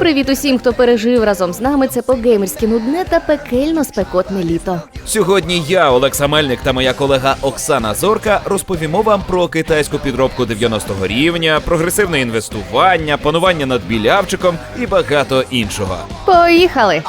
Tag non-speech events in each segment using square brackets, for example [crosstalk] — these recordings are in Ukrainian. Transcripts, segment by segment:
Привіт усім, хто пережив разом з нами це по-геймерськи нудне та пекельно спекотне літо. Сьогодні я, Олекса Мельник та моя колега Оксана Зорка розповімо вам про китайську підробку 90-го рівня, прогресивне інвестування, панування над білявчиком і багато іншого. Поїхали!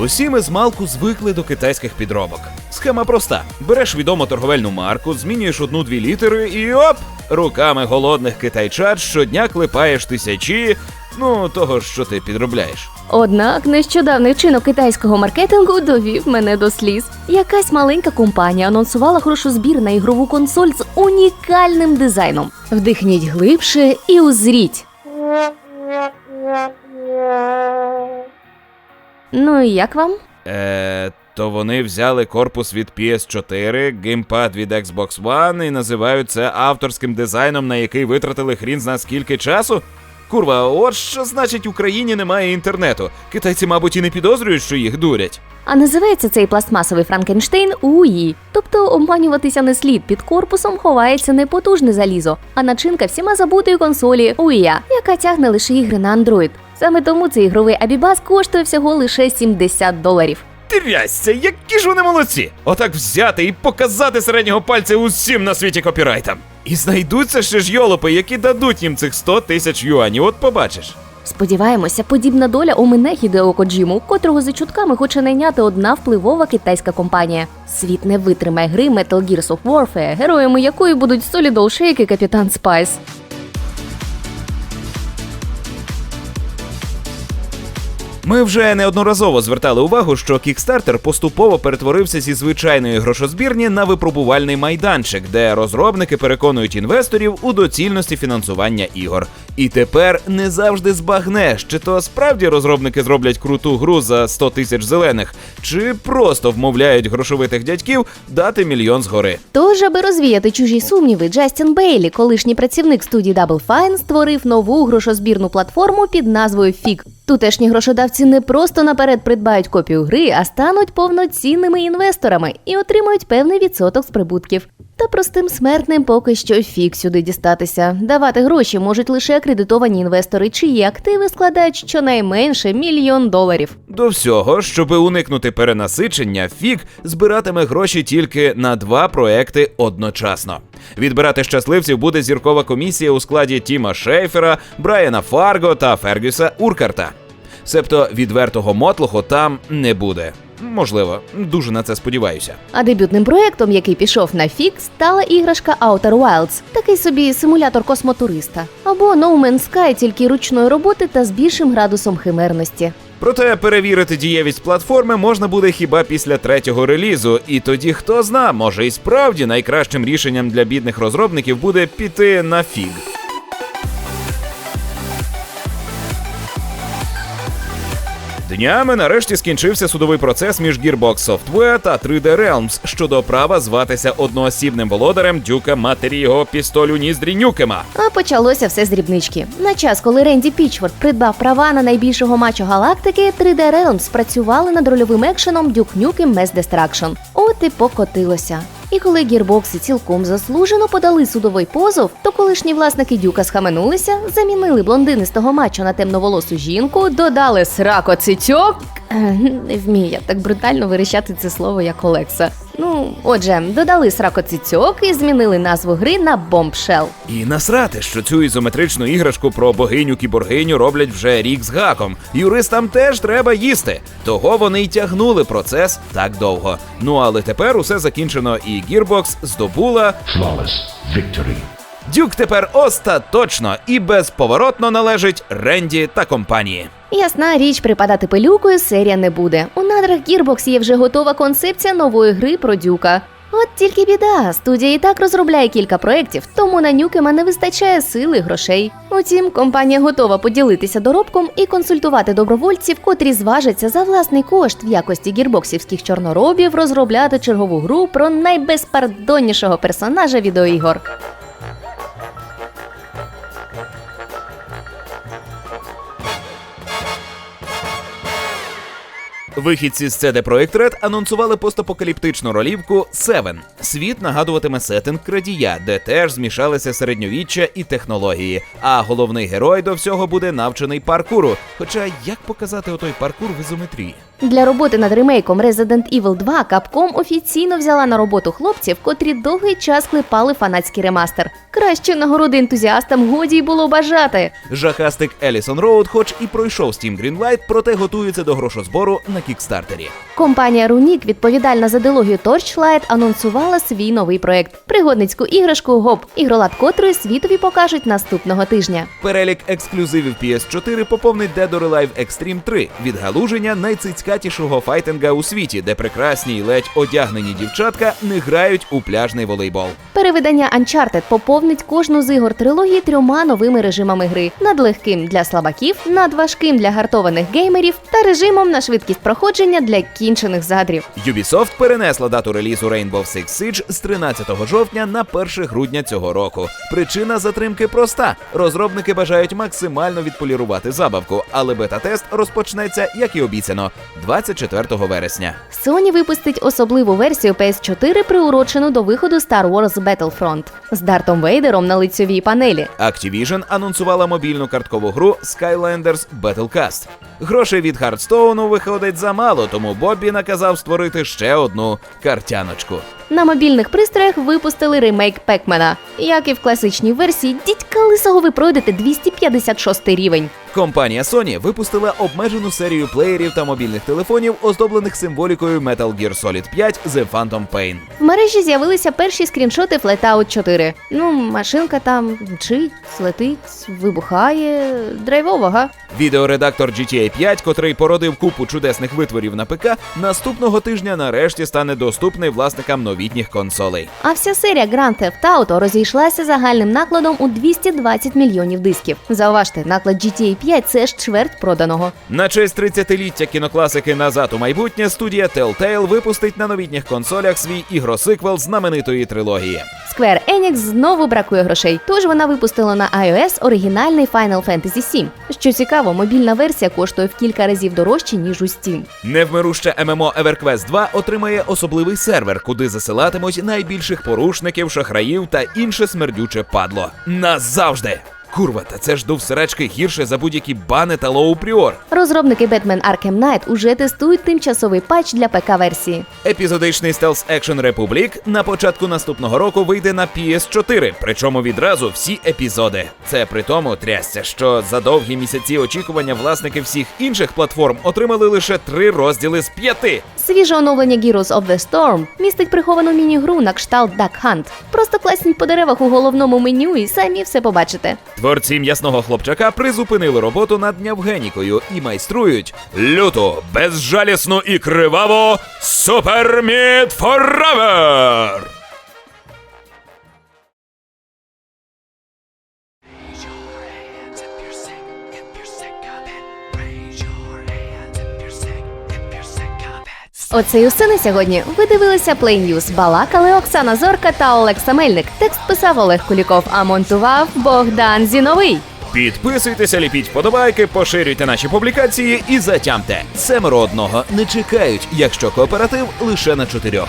Усі ми з малку звикли до китайських підробок. Схема проста: береш відому торговельну марку, змінюєш одну-дві літери і оп! Руками голодних китайчат щодня клепаєш тисячі, ну того, що ти підробляєш. Однак нещодавний вчинок китайського маркетингу довів мене до сліз. Якась маленька компанія анонсувала грошозбір на ігрову консоль з унікальним дизайном. Вдихніть глибше і узріть. Ну і як вам? Е, то вони взяли корпус від PS4, геймпад від Xbox One і називають це авторським дизайном, на який витратили хрін зна скільки часу. Курва, от що значить Україні немає інтернету. Китайці, мабуть, і не підозрюють, що їх дурять. А називається цей пластмасовий Франкенштейн УІ. Тобто обманюватися не слід під корпусом ховається не потужне залізо, а начинка всіма забутої консолі УІА, яка тягне лише ігри на Android. Саме тому цей ігровий абібас коштує всього лише 70 доларів. Трясся, які ж вони молодці! Отак взяти і показати середнього пальця усім на світі копірайтам. І знайдуться ще ж йолопи, які дадуть їм цих 100 тисяч юанів, от побачиш. Сподіваємося, подібна доля омине Хідео Коджіму, котрого за чутками хоче найняти одна впливова китайська компанія. Світ не витримає гри Metal Gears of Warfare, героями якої будуть Solid Shake і Капітан Спайс. Ми вже неодноразово звертали увагу, що Kickstarter поступово перетворився зі звичайної грошозбірні на випробувальний майданчик, де розробники переконують інвесторів у доцільності фінансування ігор. І тепер не завжди збагнеш, чи то справді розробники зроблять круту гру за 100 тисяч зелених, чи просто вмовляють грошовитих дядьків дати мільйон згори. Тож, аби розвіяти чужі сумніви, Джастін Бейлі, колишній працівник студії Double Fine, створив нову грошозбірну платформу під назвою FIG. Тутешні грошодавці не просто наперед придбають копію гри, а стануть повноцінними інвесторами і отримують певний відсоток з прибутків. Та простим смертним поки що фік сюди дістатися. Давати гроші можуть лише акредитовані інвестори, чиї активи складають щонайменше мільйон доларів. До всього, щоби уникнути перенасичення, Фік збиратиме гроші тільки на два проекти одночасно. Відбирати щасливців буде зіркова комісія у складі Тіма Шейфера, Брайана Фарго та Фергюса Уркарта. Себто відвертого мотлуху там не буде. Можливо, дуже на це сподіваюся. А дебютним проєктом, який пішов на фік, стала іграшка Outer Wilds, такий собі симулятор космотуриста, або No Man's Sky, тільки ручної роботи та з більшим градусом химерності. Проте перевірити дієвість платформи можна буде хіба після третього релізу, і тоді хто зна, може і справді найкращим рішенням для бідних розробників буде піти на фіг. Днями нарешті скінчився судовий процес між Gearbox Software та 3D Realms щодо права зватися одноосібним володарем дюка матері його пістолю Ніздрі Нюкема. А почалося все з дрібнички. На час, коли Ренді Пічфорд придбав права на найбільшого матчу галактики, 3D Realms працювали над рольовим екшеном Duke Nukem Mass Destruction. От і покотилося. І коли гірбокси цілком заслужено подали судовий позов, то колишні власники дюка схаменулися, замінили блондинистого матчу на темноволосу жінку, додали срако цицьок Не [laughs] вмію я так брутально вирішати це слово, як Олекса. Ну, отже, додали сракоцицьок і змінили назву гри на Bombshell. І насрати, що цю ізометричну іграшку про богиню кіборгиню роблять вже рік з гаком. Юристам теж треба їсти. Того вони й тягнули процес так довго. Ну але тепер усе закінчено, і Gearbox здобула. Flawless victory. Дюк тепер остаточно і безповоротно належить Ренді та компанії. Ясна річ, припадати пилюкою серія не буде. У надрах Gearbox є вже готова концепція нової гри про дюка. От тільки біда, студія і так розробляє кілька проєктів, тому на Нюкема не вистачає сили грошей. Утім, компанія готова поділитися доробком і консультувати добровольців, котрі зважаться за власний кошт в якості гірбоксівських чорноробів розробляти чергову гру про найбезпардоннішого персонажа відеоігор. Вихідці з CD Projekt Red анонсували постапокаліптичну ролівку Seven. Світ нагадуватиме сеттинг крадія, де теж змішалися середньовіччя і технології. А головний герой до всього буде навчений паркуру. Хоча як показати отой паркур в ізометрії? Для роботи над ремейком Resident Evil 2 Capcom офіційно взяла на роботу хлопців, котрі довгий час клепали фанатський ремастер. Краще нагороди ентузіастам годі й було бажати. Жахастик Елісон Роуд, хоч і пройшов Steam Greenlight, проте готується до грошозбору на кікстартері. Компанія Runic, відповідальна за дилогію Torchlight, анонсувала свій новий проект пригодницьку іграшку Гоп, ігролад котрої світові покажуть наступного тижня. Перелік ексклюзивів PS4 поповнить Dead or Alive Extreme 3 відгалуження найцицькатішого файтинга у світі, де прекрасні й ледь одягнені дівчатка не грають у пляжний волейбол. Перевидання Uncharted поповнить кожну з ігор трилогії трьома новими режимами гри: надлегким для слабаків, надважким для гартованих геймерів та режимом на швидкість проходження для кінчених задрів. Ubisoft перенесла дату релізу Rainbow Six Siege з 13 жовтня на 1 грудня цього року. Причина затримки проста: розробники бажають максимально відполірувати забавку, але бета-тест розпочнеться, як і обіцяно, 24 вересня. Sony випустить особливу версію PS4, приурочену до виходу Star Wars Battlefront з Дартом Вейдером на лицьовій панелі. Activision анонсувала мобільну карткову гру Skylanders Battlecast. Грошей від Хардстоуну виходить замало, тому Боббі наказав створити ще одну картяночку. На мобільних пристроях випустили ремейк Пекмена. Як і в класичній версії, дідька лисого ви пройдете 256 рівень. Компанія Sony випустила обмежену серію плеєрів та мобільних телефонів, оздоблених символікою Metal Gear Solid 5 The Phantom Pain. В мережі з'явилися перші скріншоти Flatout 4. Ну, машинка там мчить, летить, вибухає. Драйвово, га? Відеоредактор GTA 5, котрий породив купу чудесних витворів на ПК, наступного тижня нарешті стане доступний власникам новітніх консолей. А вся серія Grand Theft Auto розійшлася загальним накладом у 220 мільйонів дисків. Зауважте, наклад GTA 5 – це ж чверть проданого. На честь 30-ліття кінокласики назад у майбутнє студія Telltale випустить на новітніх консолях свій ігросиквел знаменитої трилогії. Square Enix знову бракує грошей, тож вона випустила на iOS оригінальний Final Fantasy VII. Що цікаво, мобільна версія коштує в кілька разів дорожче, ніж у Steam. Невмируще ММО EverQuest 2 отримає особливий сервер, куди засилатимуть найбільших порушників, шахраїв та інше смердюче падло. Назавжди! Курва, та це ж до всеречки гірше за будь-які бани та лоу пріор. Розробники Batman Arkham Knight уже тестують тимчасовий патч для ПК-версії. Епізодичний стелс екшен Republic на початку наступного року вийде на PS4, причому відразу всі епізоди. Це при тому трясся, що за довгі місяці очікування власники всіх інших платформ отримали лише три розділи з п'яти. Свіже оновлення Heroes of the Storm містить приховану міні-гру на кшталт Duck Hunt. Просто класніть по деревах у головному меню і самі все побачите. Творці м'ясного хлопчака призупинили роботу над Нявгенікою і майструють люту, безжалісну і криваву Супер Meat Оце і усе на сьогодні. Ви дивилися Play News. Балакали Оксана Зорка та Олекса Мельник. Текст писав Олег Куліков, а монтував Богдан Зіновий. Підписуйтеся, ліпіть вподобайки, поширюйте наші публікації і затямте. Семеро одного не чекають, якщо кооператив лише на чотирьох.